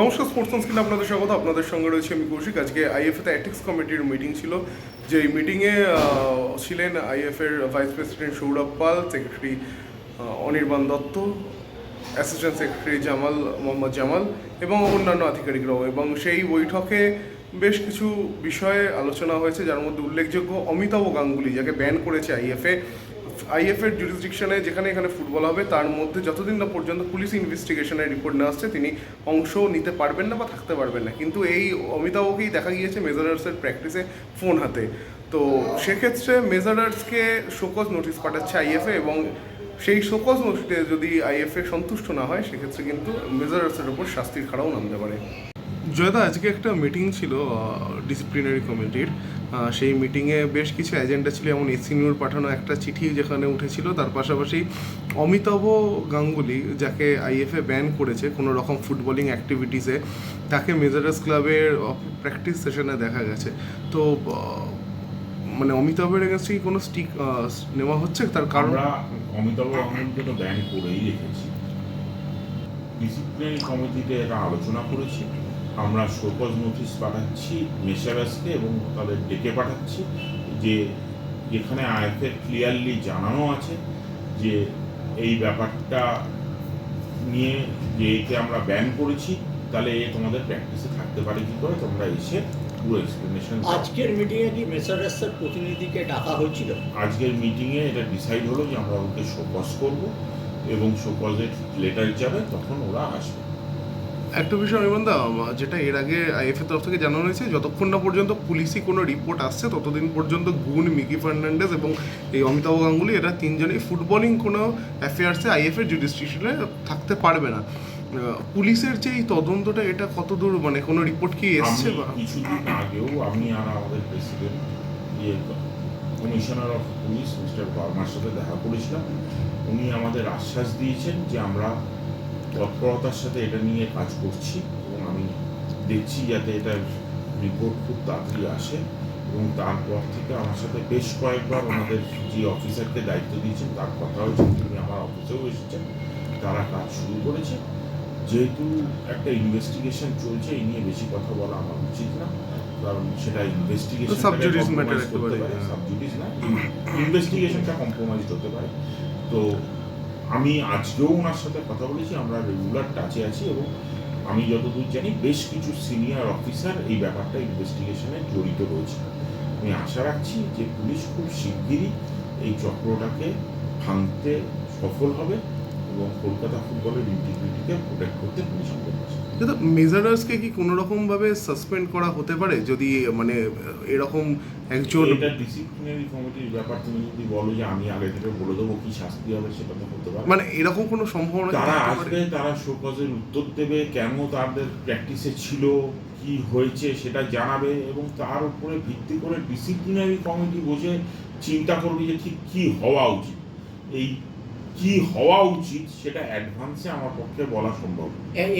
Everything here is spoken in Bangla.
নমস্কার স্পোর্টস স্কিল আপনাদের স্বাগত। আপনাদের সঙ্গে রয়েছে আমি কৌশিক। আজকে আইএফএতে অ্যাথলেটিক্স কমিটির মিটিং ছিল যে মিটিংয়ে ছিলেন আইএফের vice president Sourav Pal secretary Anirban Dutta assistant secretary Jamal, Mohammed Jamal এবং অন্যান্য আধিকারিকরাও। এবং সেই বৈঠকে বেশ কিছু বিষয়ে আলোচনা হয়েছে, যার মধ্যে উল্লেখযোগ্য অমিতাভ গাঙ্গুলি, যাকে ব্যান করেছে আইএফএ আইএফের জুরিসডিকশনে যেখানে এখানে ফুটবল হবে, তার মধ্যে যতদিন না পর্যন্ত পুলিশ ইনভেস্টিগেশনের রিপোর্ট না আসছে, তিনি অংশ নিতে পারবেন না বা থাকতে পারবেন না। কিন্তু এই অমিতাভকেই দেখা গিয়েছে মেজারার্সের প্র্যাকটিসে ফোন হাতে। তো সেক্ষেত্রে মেজারার্সকে শোকজ নোটিশ পাঠাচ্ছে আইএফএ এবং সেই শোকজ নোটিশে যদি আইএফএ সন্তুষ্ট না হয়, সেক্ষেত্রে কিন্তু মেজারার্সের উপর শাস্তির খাড়াও নামতে পারে। জয়দা, আজকে একটা মিটিং ছিল ডিসিপ্লিনারি কমিটির সেই মিটিংয়ে বেশ কিছু এজেন্ডা ছিল, যেমন এসিনিউর পাঠানো একটা চিঠি যেখানে উঠেছিল। তার পাশাপাশি অমিতাভ গাঙ্গুলি, যাকে আইএফএ ব্যান করেছে কোনো রকম ফুটবলিং অ্যাক্টিভিটিসে তাকে মেজারাস ক্লাবের প্র্যাকটিস সেশনে দেখা গেছে। তো মানে অমিতাভের এগেন্সে কোনো স্টিক নেওয়া হচ্ছে? তার কারণ? অমিতাভ গাঙ্গুলিকে তো ব্যান করেই রেখেছি। কমিটিতে এটা আলোচনা করেছি। আমরা শোকজ নোটিশ পাঠাচ্ছি মেসারাসকে এবং তাদের ডেকে পাঠাচ্ছি যে এখানে আইএফএ ক্লিয়ারলি জানানো আছে যে এই ব্যাপারটা নিয়ে যে একে আমরা ব্যান করেছি তাহলে এ তোমাদের প্র্যাকটিসে থাকতে পারে কি করে? তোমরা এসে পুরো এক্সপ্লেনেশন আজকের মিটিংয়ে কি মেসারাসের প্রতিনিধিকে ডাকা হয়েছিল? আজকের মিটিংয়ে এটা ডিসাইড হলো যে আমরা ওকে শোকজ করব এবং শোকজের লেটার যাবে তখন ওরা আসবে। একটা বিষয় অনির্বাণদা যেটা এর আগে আইএফএ তরফ থেকে জানানো হয়েছে যতক্ষণ না পর্যন্ত পুলিশি কোনো রিপোর্ট আসছে ততদিন পর্যন্ত গুণ মিকি ফার্নান্ডেজ এবং এই অমিতাভ গাঙ্গুলি এরা তিনজনেই ফুটবলিং কোনো অ্যাফেয়ার্সে আইএফএর জুডিস্ট্রিকশনে থাকতে পারবে না। পুলিশের যে এই তদন্তটা এটা কত দূর মানে কোনো রিপোর্ট কি এসছে বা? কিছুদিন আগেও আমি আর আমাদের প্রেসিডেন্ট ইয়ে কমিশনার অফ পুলিশ মিস্টার বর্মার সাথে দেখা করেছিলাম। উনি আমাদের আশ্বাস দিয়েছেন যে আমরা তৎপরতার সাথে এটা নিয়ে কাজ করছি এবং আমি দেখছি যাতে এটার রিপোর্ট খুব তাড়াতাড়ি আসে এবং তারপর থেকে আমার সাথে বেশ কয়েকবার ওনাদের যে অফিসারকে দায়িত্ব দিয়েছেন তার কথা হয়েছে তিনি আমার অফিসেও এসেছেন। তারা কাজ শুরু করেছে। যেহেতু একটা ইনভেস্টিগেশন চলছে এই নিয়ে বেশি কথা বলা আমার উচিত না। কারণ সেটা ইনভেস্টিগেশন করতে পারে। সাবজুডিস না ইনভেস্টিগেশনটা কম্প্রোমাইজ হতে পারে। তো আমি আজকেও ওনার সাথে কথা বলেছি, আমরা রেগুলার টাচে আছি এবং আমি যতদূর জানি বেশ কিছু সিনিয়র অফিসার এই ব্যাপারটা ইনভেস্টিগেশনে জড়িত রয়েছে। আমি আশা রাখছি যে পুলিশ খুব শিগগিরই এই চক্রটাকে ভাঙতে সফল হবে। এবং কলকাতা ফুটবলের ইন্টিগ্রিটিকে প্রোটেক্ট করতে পুলিশ। কিন্তু মেজারার্সকে কি কোনো রকম ভাবে সাসপেন্ড করা হতে পারে? যদি মানে এরকম একজন এটা ডিসিপ্লিনারি কমিটির ব্যাপার তুমি যদি বলো যে আমি আগে থেকে বলে দেবো কি শাস্তি হবে সেটা তো হতে পারে। মানে এরকম কোনো সম্ভাবনা তারা আসবে তারা শোকজের উত্তর দেবে কেন তাদের প্র্যাকটিসে ছিল কি হয়েছে সেটা জানাবে এবং তার উপরে ভিত্তি করে ডিসিপ্লিনারি কমিটি বসে চিন্তা করবে যে ঠিক কি হওয়া উচিত। এই কি হওয়া উচিত সেটা অ্যাডভান্সে আমার পক্ষে বলা সম্ভব।